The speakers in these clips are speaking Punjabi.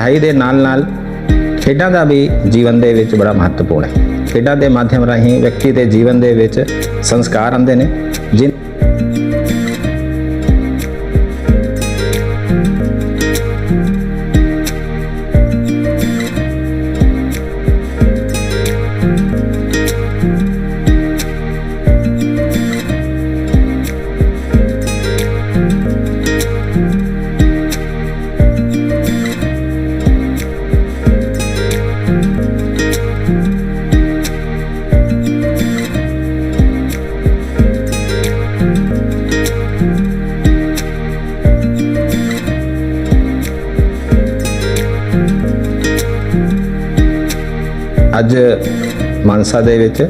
ਪੜ੍ਹਾਈ ਦੇ ਨਾਲ-ਨਾਲ ਖੇਡਾਂ ਦਾ ਵੀ ਜੀਵਨ ਦੇ ਵਿੱਚ ਬੜਾ ਮਹੱਤਵਪੂਰਨ ਹੈ। ਖੇਡਾਂ ਦੇ ਮਾਧਿਅਮ ਰਾਹੀਂ ਵਿਅਕਤੀ ਦੇ ਜੀਵਨ ਦੇ ਵਿੱਚ ਸੰਸਕਾਰ ਆਉਂਦੇ ਨੇ, ਜਿਨ ਅੱਜ ਮਾਨਸਾ ਦੇ ਵਿੱਚ,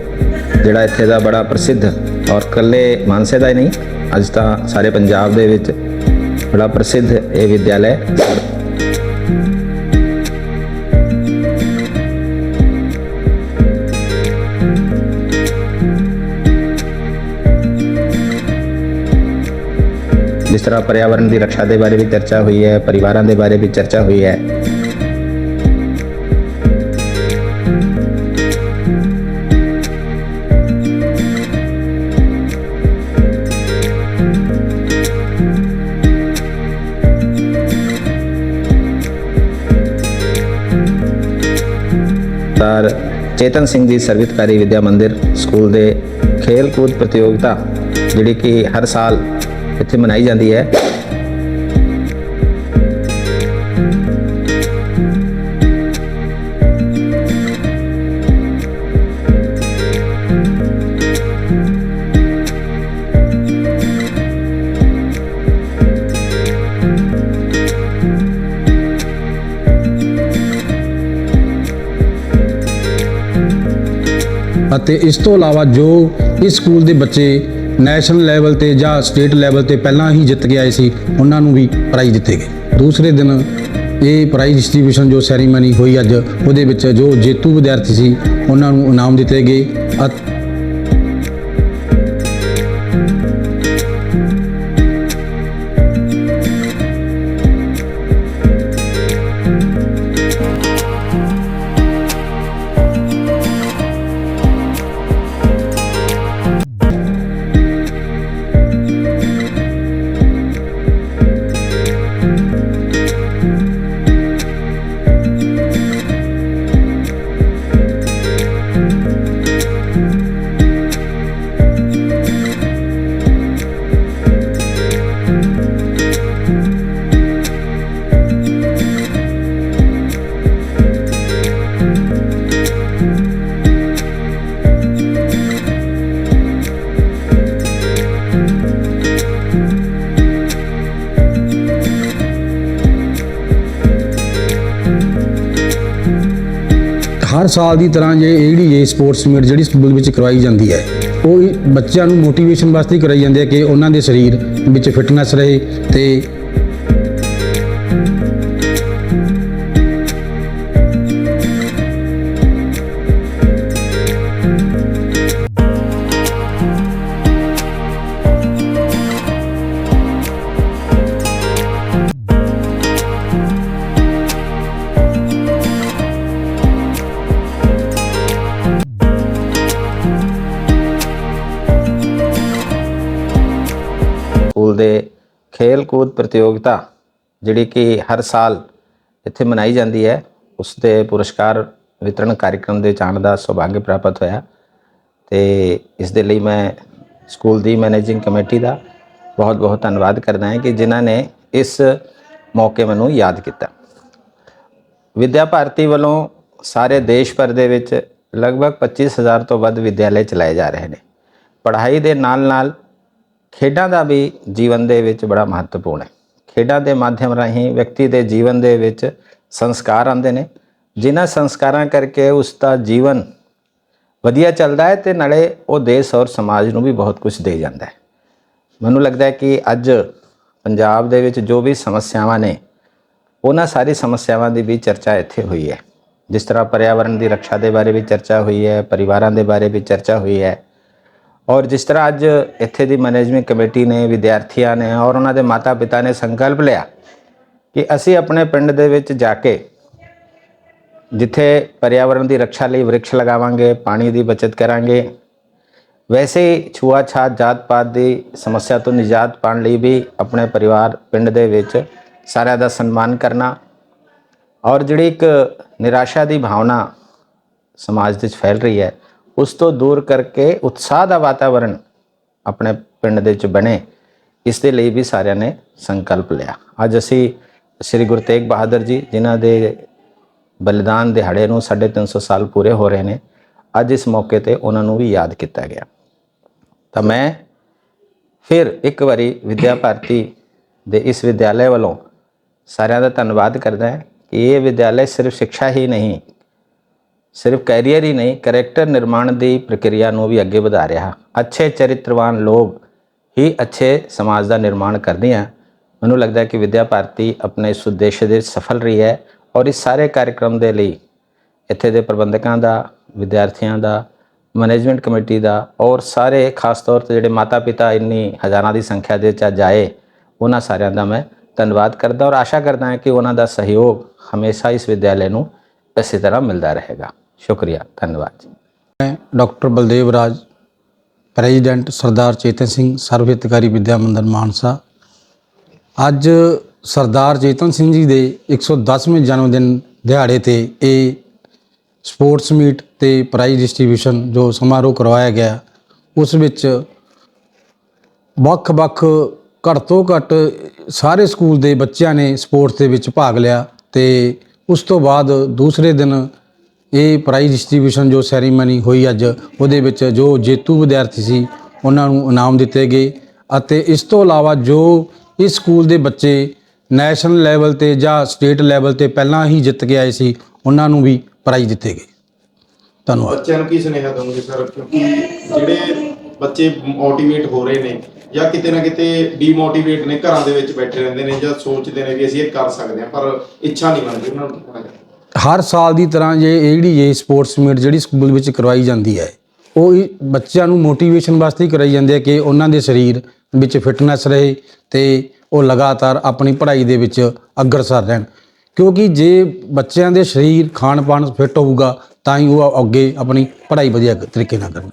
ਜਿਹੜਾ ਇੱਥੇ ਦਾ ਬੜਾ ਪ੍ਰਸਿੱਧ ਔਰ ਕੱਲੇ ਮਾਨਸੇ ਦਾ ਹੀ ਨਹੀਂ, ਅੱਜ ਤਾਂ ਸਾਰੇ ਪੰਜਾਬ ਦੇ ਵਿੱਚ ਬੜਾ ਪ੍ਰਸਿੱਧ ਇਹ ਵਿਦਿਆਲਾ ਜਿਸ ਤਰ੍ਹਾਂ ਪਰਿਆਵਰਣ ਦੀ ਰੱਖਿਆ ਦੇ ਬਾਰੇ ਵੀ ਚਰਚਾ ਹੋਈ ਹੈ, ਪਰਿਵਾਰਾਂ ਦੇ ਬਾਰੇ ਵੀ ਚਰਚਾ ਹੋਈ ਹੈ ਸਰ ਚੇਤਨ ਸਿੰਘ ਜੀ ਸਰਵਿਤਕਾਰੀ ਵਿਦਿਆ ਮੰਦਿਰ ਸਕੂਲ ਦੇ ਖੇਲ ਕੂਦ ਪ੍ਰਤੀਯੋਗਿਤਾ, ਜਿਹੜੀ ਕਿ ਹਰ ਸਾਲ ਇੱਥੇ ਮਨਾਈ ਜਾਂਦੀ ਹੈ। ਅਤੇ ਇਸ ਤੋਂ ਇਲਾਵਾ ਜੋ ਇਸ ਸਕੂਲ ਦੇ ਬੱਚੇ ਨੈਸ਼ਨਲ ਲੈਵਲ ਤੇ ਜਾਂ ਸਟੇਟ ਲੈਵਲ ਤੇ ਪਹਿਲਾਂ ਹੀ ਜਿੱਤ ਕੇ ਆਏ ਸੀ, ਉਹਨਾਂ ਨੂੰ ਵੀ ਪ੍ਰਾਈਜ਼ ਦਿੱਤੇ ਗਏ। ਦੂਸਰੇ ਦਿਨ ਇਹ ਪ੍ਰਾਈਜ਼ ਡਿਸਟ੍ਰੀਬਿਊਸ਼ਨ ਜੋ ਸੈਰੀਮਨੀ ਹੋਈ ਅੱਜ, ਉਹਦੇ ਵਿੱਚ ਜੋ ਜੇਤੂ ਵਿਦਿਆਰਥੀ ਸੀ, ਉਹਨਾਂ ਨੂੰ ਇਨਾਮ ਦਿੱਤੇ ਗਏ ਹਰ ਸਾਲ ਦੀ ਤਰ੍ਹਾਂ ਜੇ ਜਿਹੜੀ ਇਹ ਸਪੋਰਟਸ ਮੀਟ ਜਿਹੜੀ ਸਕੂਲ ਵਿੱਚ ਕਰਵਾਈ ਜਾਂਦੀ ਹੈ, ਉਹ ਬੱਚਿਆਂ ਨੂੰ ਮੋਟੀਵੇਸ਼ਨ ਵਾਸਤੇ ਹੀ ਕਰਾਈ ਜਾਂਦੀ ਹੈ ਕਿ ਉਹਨਾਂ ਦੇ ਸਰੀਰ ਵਿੱਚ ਫਿਟਨੈਸ ਰਹੇ ਤੇ ਖੇਲ ਕੂਦ ਪ੍ਰਤੀਯੋਗਿਤਾ ਜਿਹੜੀ ਕਿ ਹਰ ਸਾਲ ਇੱਥੇ ਮਨਾਈ ਜਾਂਦੀ ਹੈ, ਉਸ ਦੇ ਪੁਰਸਕਾਰ ਵਿਤਰਨ ਕਾਰਜਕ੍ਰਮ ਦੇ ਜਾਣ ਦਾ ਸੁਭਾਗ ਪ੍ਰਾਪਤ ਹੋਇਆ ਤੇ ਇਸ ਦੇ ਲਈ ਮੈਂ ਸਕੂਲ ਦੀ ਮੈਨੇਜਿੰਗ ਕਮੇਟੀ ਦਾ ਬਹੁਤ ਬਹੁਤ ਧੰਨਵਾਦ ਕਰਦਾ ਹਾਂ ਕਿ ਜਿਨ੍ਹਾਂ ਨੇ ਇਸ ਮੌਕੇ ਮੈਨੂੰ ਯਾਦ ਕੀਤਾ। ਵਿਦਿਆ ਭਾਰਤੀ ਵੱਲੋਂ ਸਾਰੇ ਦੇਸ਼ ਭਰ ਦੇ ਵਿੱਚ ਲਗਭਗ 25000 ਤੋਂ ਵੱਧ ਵਿਦਿਆਲੇ ਚਲਾਏ ਜਾ ਰਹੇ ਨੇ। ਪੜ੍ਹਾਈ ਦੇ ਨਾਲ-ਨਾਲ ਖੇਡਾਂ ਦਾ ਵੀ ਜੀਵਨ ਦੇ ਵਿੱਚ ਬੜਾ ਮਹੱਤਵਪੂਰਨ ਹੈ। ਖੇਡਾਂ ਦੇ ਮਾਧਿਅਮ ਰਾਹੀਂ ਵਿਅਕਤੀ ਦੇ ਜੀਵਨ ਦੇ ਵਿੱਚ ਸੰਸਕਾਰ ਆਉਂਦੇ ਨੇ। ਜਿਨ੍ਹਾਂ ਸੰਸਕਾਰਾਂ ਕਰਕੇ ਉਸ ਦਾ ਜੀਵਨ ਵਧੀਆ ਚੱਲਦਾ ਹੈ ਤੇ ਨਾਲੇ ਉਹ ਦੇਸ਼ ਔਰ ਸਮਾਜ ਨੂੰ ਵੀ ਬਹੁਤ ਕੁਝ ਦੇ ਜਾਂਦਾ ਹੈ। ਮੈਨੂੰ ਲੱਗਦਾ ਹੈ ਕਿ ਅੱਜ ਪੰਜਾਬ ਦੇ ਵਿੱਚ ਜੋ ਵੀ ਸਮੱਸਿਆਵਾਂ ਨੇ, ਉਹਨਾਂ ਸਾਰੀ ਸਮੱਸਿਆਵਾਂ ਦੀ ਵੀ ਚਰਚਾ ਇੱਥੇ ਹੋਈ ਹੈ। ਜਿਸ ਤਰ੍ਹਾਂ ਪਰਿਆਵਰਣ ਦੀ ਰੱਖਿਆ ਦੇ ਬਾਰੇ ਵੀ ਚਰਚਾ ਹੋਈ ਹੈ, ਪਰਿਵਾਰਾਂ ਦੇ ਬਾਰੇ ਵੀ ਚਰਚਾ ਹੋਈ ਹੈ। ਔਰ ਜਿਸ ਤਰ੍ਹਾਂ ਅੱਜ ਇੱਥੇ ਦੀ ਮੈਨੇਜਮੈਂਟ ਕਮੇਟੀ ਨੇ, ਵਿਦਿਆਰਥੀਆਂ ਨੇ ਔਰ ਉਹਨਾਂ ਦੇ ਮਾਤਾ-ਪਿਤਾ ਨੇ ਸੰਕਲਪ ਲਿਆ ਕਿ ਅਸੀਂ ਆਪਣੇ ਪਿੰਡ ਦੇ ਵਿੱਚ ਜਾ ਕੇ ਜਿੱਥੇ ਪਰਿਆਵਰਣ ਦੀ ਰੱਖਿਆ ਲਈ ਵ੍ਰਿਕਸ਼ ਲਗਾਵਾਂਗੇ, ਪਾਣੀ ਦੀ ਬਚਤ ਕਰਾਂਗੇ, ਵੈਸੇ ਹੀ ਛੂਆ-ਛਾਤ ਜਾਤ-ਪਾਤ ਦੀ ਸਮੱਸਿਆ ਤੋਂ ਨਿਜਾਤ ਪਾਉਣ ਲਈ ਵੀ ਆਪਣੇ ਪਰਿਵਾਰ ਪਿੰਡ ਦੇ ਵਿੱਚ ਸਾਰਿਆਂ ਦਾ ਸਨਮਾਨ ਕਰਨਾ ਔਰ ਜਿਹੜੀ ਇੱਕ ਨਿਰਾਸ਼ਾ ਦੀ ਭਾਵਨਾ ਸਮਾਜ ਵਿੱਚ ਫੈਲ ਰਹੀ ਹੈ ਉਸ ਤੋਂ ਦੂਰ ਕਰਕੇ ਉਤਸ਼ਾਹ ਦਾ ਵਾਤਾਵਰਣ ਆਪਣੇ ਪਿੰਡ ਦੇ ਵਿੱਚ ਬਣੇ, ਇਸ ਦੇ ਲਈ ਵੀ ਸਾਰਿਆਂ ਨੇ ਸੰਕਲਪ ਲਿਆ। ਅੱਜ ਅਸੀਂ ਸ੍ਰੀ ਗੁਰੂ ਤੇਗ ਬਹਾਦਰ ਜੀ, ਜਿਨ੍ਹਾਂ ਦੇ ਬਲੀਦਾਨ ਦਿਹਾੜੇ ਨੂੰ 350 ਸਾਲ ਪੂਰੇ ਹੋ ਰਹੇ ਨੇ, ਅੱਜ ਇਸ ਮੌਕੇ ਤੇ ਉਹਨਾਂ ਨੂੰ ਵੀ ਯਾਦ ਕੀਤਾ ਗਿਆ। ਤਾਂ ਮੈਂ ਫਿਰ ਇੱਕ ਵਾਰੀ ਵਿਦਿਆ ਭਾਰਤੀ ਦੇ ਇਸ ਵਿਦਿਆਲੇ ਵੱਲੋਂ ਸਾਰਿਆਂ ਦਾ ਧੰਨਵਾਦ ਕਰਦਾ ਹਾਂ ਕਿ ਇਹ ਵਿਦਿਆਲੇ ਸਿਰਫ ਸਿੱਖਿਆ ਹੀ ਨਹੀਂ ਸਿਰਫ ਕੈਰੀਅਰ ਹੀ ਨਹੀਂ, ਕਰੈਕਟਰ ਨਿਰਮਾਣ ਦੀ ਪ੍ਰਕਿਰਿਆ ਨੂੰ ਵੀ ਅੱਗੇ ਵਧਾ ਰਿਹਾ। ਅੱਛੇ ਚਰਿੱਤਰਵਾਨ ਲੋਕ ਹੀ ਅੱਛੇ ਸਮਾਜ ਦਾ ਨਿਰਮਾਣ ਕਰਦੇ ਆ ਮੈਨੂੰ ਲੱਗਦਾ ਹੈ ਕਿ ਵਿਦਿਆ ਭਾਰਤੀ ਆਪਣੇ ਇਸ ਉਦੇਸ਼ ਦੇ ਸਫਲ ਰਹੀ ਹੈ ਔਰ ਇਸ ਸਾਰੇ ਕਾਰਜਕ੍ਰਮ ਦੇ ਲਈ ਇੱਥੇ ਦੇ ਪ੍ਰਬੰਧਕਾਂ ਦਾ, ਵਿਦਿਆਰਥੀਆਂ ਦਾ, ਮੈਨੇਜਮੈਂਟ ਕਮੇਟੀ ਦਾ ਔਰ ਸਾਰੇ ਖਾਸ ਤੌਰ ਤੇ ਜਿਹੜੇ ਮਾਤਾ ਪਿਤਾ ਇੰਨੀ ਹਜ਼ਾਰਾਂ ਦੀ ਸੰਖਿਆ ਦੇ ਚ ਜਾਏ ਉਹਨਾਂ ਸਾਰਿਆਂ ਦਾ ਮੈਂ ਧੰਨਵਾਦ ਕਰਦਾ ਔਰ ਆਸ਼ਾ ਕਰਦਾ ਹਾਂ ਕਿ ਉਹਨਾਂ ਦਾ ਸਹਿਯੋਗ ਹਮੇਸ਼ਾ ਇਸ ਵਿਦਿਆਲੇ ਨੂੰ ਇਸੇ ਤਰ੍ਹਾਂ ਮਿਲਦਾ ਰਹੇਗਾ। ਸ਼ੁਕਰੀਆ, ਧੰਨਵਾਦ ਜੀ। ਮੈਂ ਡਾਕਟਰ ਬਲਦੇਵ ਰਾਜ, ਪ੍ਰੈਜ਼ੀਡੈਂਟ ਸਰਦਾਰ ਚੇਤਨ ਸਿੰਘ, ਸਰਵ ਹਿਤਕਾਰੀ ਵਿਦਿਆ ਮੰਦਿਰ ਮਾਨਸਾ। ਅੱਜ ਸਰਦਾਰ ਚੇਤਨ ਸਿੰਘ ਜੀ ਦੇ 110ਵੇਂ ਜਨਮ ਦਿਨ ਦਿਹਾੜੇ ਤੇ ਇਹ ਸਪੋਰਟਸ ਮੀਟ ਤੇ ਪ੍ਰਾਈਜ਼ ਡਿਸਟ੍ਰੀਬਿਊਸ਼ਨ ਜੋ ਸਮਾਰੋਹ ਕਰਵਾਇਆ ਗਿਆ, ਉਸ ਵਿੱਚ ਵੱਖ-ਵੱਖ, ਘੱਟ ਤੋਂ ਘੱਟ ਸਾਰੇ ਸਕੂਲ ਦੇ ਬੱਚਿਆਂ ਨੇ ਸਪੋਰਟਸ ਦੇ ਵਿੱਚ ਭਾਗ ਲਿਆ ਤੇ ਉਸ ਤੋਂ ਬਾਅਦ ਦੂਸਰੇ ਦਿਨ ਇਹ ਪ੍ਰਾਈਜ਼ ਡਿਸਟ੍ਰੀਬਿਊਸ਼ਨ ਜੋ ਸੈਰੀਮਨੀ ਹੋਈ ਅੱਜ, ਉਹਦੇ ਵਿੱਚ ਜੋ ਜੇਤੂ ਵਿਦਿਆਰਥੀ ਸੀ, ਉਹਨਾਂ ਨੂੰ ਇਨਾਮ ਦਿੱਤੇ ਗਏ ਅਤੇ ਇਸ ਤੋਂ ਇਲਾਵਾ ਜੋ ਇਸ ਸਕੂਲ ਦੇ ਬੱਚੇ ਨੈਸ਼ਨਲ ਲੈਵਲ ਤੇ ਜਾਂ ਸਟੇਟ ਲੈਵਲ ਤੇ ਪਹਿਲਾਂ ਹੀ ਜਿੱਤ ਕੇ ਆਏ ਸੀ, ਉਹਨਾਂ ਨੂੰ ਵੀ ਪ੍ਰਾਈਜ਼ ਦਿੱਤੇ ਗਏ। ਧੰਨਵਾਦ। ਬੱਚਿਆਂ ਨੂੰ ਕੀ ਸੁਨੇਹਾ ਦਵਾਂਗੇ ਸਰ? ਕਿਉਂਕਿ ਜਿਹੜੇ ਬੱਚੇ ਮੋਟੀਵੇਟ ਹੋ ਰਹੇ ਨੇ ਜਾਂ ਕਿਤੇ ਨਾ ਕਿਤੇ ਡੀਮੋਟੀਵੇਟ ਨੇ, ਘਰਾਂ ਦੇ ਵਿੱਚ ਬੈਠੇ ਰਹਿੰਦੇ ਨੇ ਜਾਂ ਸੋਚਦੇ ਨੇ ਵੀ ਅਸੀਂ ਇਹ ਕਰ ਸਕਦੇ ਹਾਂ, ਪਰ ਇੱਛਾ ਨਹੀਂ ਬਣਦੀ ਉਹਨਾਂ ਨੂੰ ਹਰ ਸਾਲ ਦੀ ਤਰ੍ਹਾਂ ਜੇ ਇਹ ਜਿਹੜੀ ਇਹ ਸਪੋਰਟਸ ਮੀਟ ਜਿਹੜੀ ਸਕੂਲ ਵਿੱਚ ਕਰਵਾਈ ਜਾਂਦੀ ਹੈ, ਉਹ ਬੱਚਿਆਂ ਨੂੰ ਮੋਟੀਵੇਸ਼ਨ ਵਾਸਤੇ ਹੀ ਕਰਾਈ ਜਾਂਦੀ ਹੈ ਕਿ ਉਹਨਾਂ ਦੇ ਸਰੀਰ ਵਿੱਚ ਫਿਟਨੈਸ ਰਹੇ ਤੇ ਉਹ ਲਗਾਤਾਰ ਆਪਣੀ ਪੜ੍ਹਾਈ ਦੇ ਵਿੱਚ ਅਗਰਸਰ ਰਹਿਣ। ਕਿਉਂਕਿ ਜੇ ਬੱਚਿਆਂ ਦੇ ਸਰੀਰ ਖਾਣ ਪਾਣ ਫਿੱਟ ਹੋਊਗਾ, ਤਾਂ ਹੀ ਉਹ ਅੱਗੇ ਆਪਣੀ ਪੜ੍ਹਾਈ ਵਧੀਆ ਤਰੀਕੇ ਨਾਲ ਕਰਨ